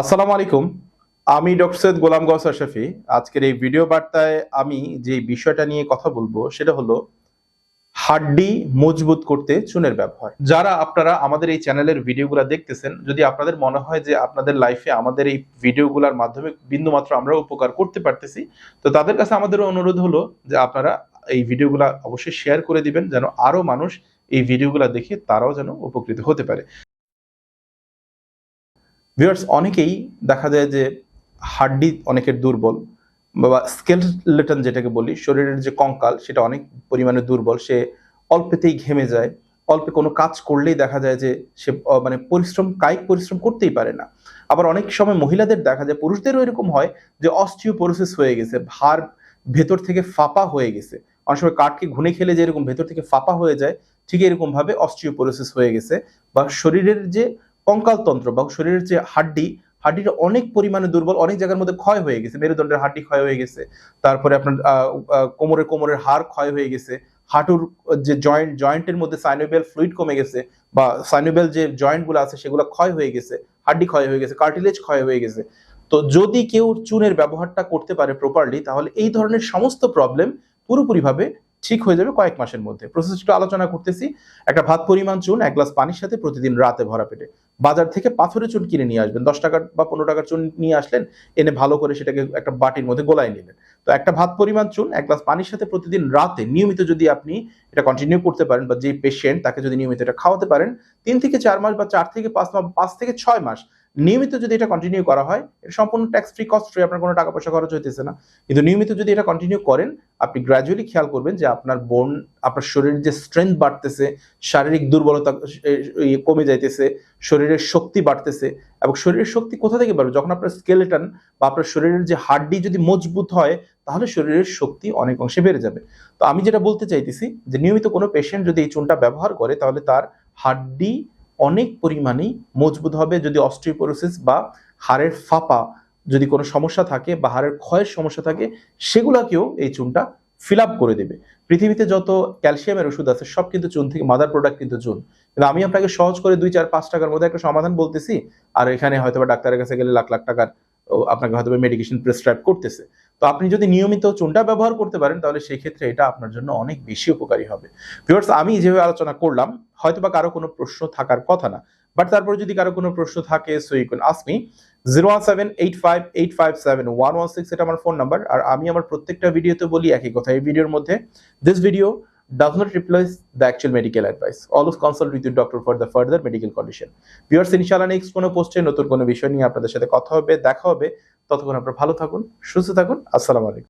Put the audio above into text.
আসসালামু আলাইকুম। আমি ডক্টর সৈয়দ গোলাম গৌস আশরাফি আজকের এই ভিডিও বার্তায় আমি যে বিষয়টা নিয়ে কথা বলব, সেটা হলো হাড্ডি মজবুত করতে চুনের ব্যবহার। যারা আপনারা আমাদের এই চ্যানেলের ভিডিওগুলো দেখতেছেন, যদি আপনাদের মনে হয় যে আপনাদের লাইফে আমাদের এই ভিডিওগুলোর মাধ্যমে বিন্দুমাত্র আমরা উপকার করতে পারতেছি, তো তাদের কাছে আমাদের অনুরোধ হলো যে আপনারা এই ভিডিওগুলো অবশ্যই শেয়ার করে দিবেন, যেন আরও মানুষ এই ভিডিওগুলো দেখে তারাও যেন উপকৃত হতে পারে। ভিউয়ার্স অনেকেই দেখা যায় যে হাড্ডি অনেকের দুর্বল বা স্কেলটন যেটাকে বলি, শরীরের যে কঙ্কাল সেটা অনেক পরিমাণে দুর্বল, সে অল্পেতেই ঘেমে যায়। অল্পে কোনো কাজ করলেই দেখা যায় যে সে মানে পরিশ্রম, কায়িক পরিশ্রম করতেই পারে না। আবার অনেক সময় মহিলাদের দেখা যায়, পুরুষদেরও এরকম হয় যে অস্টিওপোরোসিস হয়ে গেছে, ভার ভেতর থেকে ফাঁপা হয়ে গেছে। অনেক সময় কাঠকে ঘুনে খেলে যে এরকম ভেতর থেকে ফাঁপা হয়ে যায়, ঠিক এরকমভাবে অস্টিওপোরোসিস হয়ে গেছে। বা শরীরের যে কঙ্কালতন্ত্র বা শরীরের যে হাড্ডি, হাড্ডিটা অনেক পরিমাণে দুর্বল, অনেক জায়গার মধ্যে ক্ষয় হয়ে গেছে। মেরুদণ্ডের হাড্ডি ক্ষয় হয়ে গেছে। তারপরে আপনার কোমরের কোমরের হাড় ক্ষয় হয়ে গেছে। হাঁটুর যে জয়েন্ট জয়েন্টের মধ্যে সাইনোবিয়াল ফ্লুইড কমে গেছে বা সাইনোবিয়াল যে জয়েন্টগুলো আছে সেগুলো ক্ষয় হয়ে গেছে, হাড্ডি ক্ষয় হয়ে গেছে কার্টিলেজ ক্ষয় হয়ে গেছে। তো যদি কেউ চুনের ব্যবহারটা করতে পারে প্রপারলি তাহলে এই ধরনের সমস্ত প্রবলেম পুরোপুরিভাবে ঠিক হয়ে যাবে কয়েক মাসের মধ্যে। প্রসেসটা আলোচনা করতেছি। একটা ভাত পরিমাণ চুন, এক গ্লাস পানির সাথে প্রতিদিন রাতে ভরা পেটে। বাজার থেকে পাথরের চুন কিনে নিয়ে আসবেন, দশ টাকার বা পনেরো টাকার চুন নিয়ে আসলেন, এনে ভালো করে সেটাকে একটা বাটির মধ্যে গোলায় নিলেন। তো একটা ভাত পরিমাণ চুন, এক গ্লাস পানির সাথে প্রতিদিন রাতে নিয়মিত যদি আপনি এটা কন্টিনিউ করতে পারেন বা যে পেশেন্ট তাকে যদি নিয়মিত এটা খাওয়াতে পারেন, তিন থেকে চার মাস বা চার থেকে পাঁচ মাস পাঁচ থেকে ছয় মাস নিয়মিত যদি এটা কন্টিনিউ করা হয়, এটা সম্পূর্ণ ট্যাক্স ফ্রি কস্ট ফ্রি আপনার কোনো টাকা পয়সা খরচ হইতেছে না। কিন্তু নিয়মিত যদি এটা কন্টিনিউ করেন, আপনি গ্র্যাজুয়ালি খেয়াল করবেন যে আপনার বোন আপনার শরীরের যে স্ট্রেংথ বাড়তেছে, শারীরিক দুর্বলতা কমে যাইতেছে শরীরের শক্তি বাড়তেছে এবং শরীরের শক্তি কোথা থেকে বাড়বে? যখন আপনার স্কেলেটন বা আপনার শরীরের যে হাড্ডি যদি মজবুত হয়, তাহলে শরীরের শক্তি অনেক অংশে বেড়ে যাবে। তো আমি যেটা বলতে চাইতেছি যে নিয়মিত কোনো পেশেন্ট যদি এই চুনটা ব্যবহার করে, তাহলে তার হাড্ডি অনেক পরিমাণেই মজবুত হবে। যদি অস্ট্রিওপোরোসিস বা হাড়ের ফাঁপা যদি কোনো সমস্যা থাকে বা হাড়ের ক্ষয়ের সমস্যা থাকে, সেগুলাকেও এই চুনটা ফিল আপ করে দেবে। পৃথিবীতে যত ক্যালসিয়ামের ওষুধ আছে, সব কিন্তু চুন থেকে মাদার প্রোডাক্ট কিন্তু চুন কিন্তু আমি আপনাকে সহজ করে দুই, চার, পাঁচ টাকার মধ্যে একটা সমাধান বলতেছি, আর এখানে হয়তো ডাক্তারের কাছে গেলে লাখ লাখ টাকার আপনাকে হয়তো মেডিকেশন প্রেসক্রাইব করতেছে। তো আপনি যদি নিয়মিত চুনটা ব্যবহার করতে পারেন, তাহলে সেই ক্ষেত্রে এটা আপনার জন্য অনেক বেশি উপকারী হবে। ভিউয়ার্স, আমি যেভাবে আলোচনা করলাম হয়তো বা কারও কোনো প্রশ্ন থাকার কথা না, বাট তারপরে যদি কারও কোনো প্রশ্ন থাকে so you can ask me zero one seven eight five eight five seven one one six এটা আমার ফোন নাম্বার আর আমি আমার প্রত্যেকটা ভিডিওতে বলি একই কথা। এই ভিডিওর মধ্যে this video does not replace the actual medical advice. Always consult with your doctor for the further medical condition. Viewers, ইনশাআল্লাহ নেক্সট কোনো পোস্টে নতুন কোনো বিষয় নিয়ে আপনাদের সাথে কথা হবে দেখা হবে ততক্ষণ আপনারা ভালো থাকুন সুস্থ থাকুন আসসালামু আলাইকুম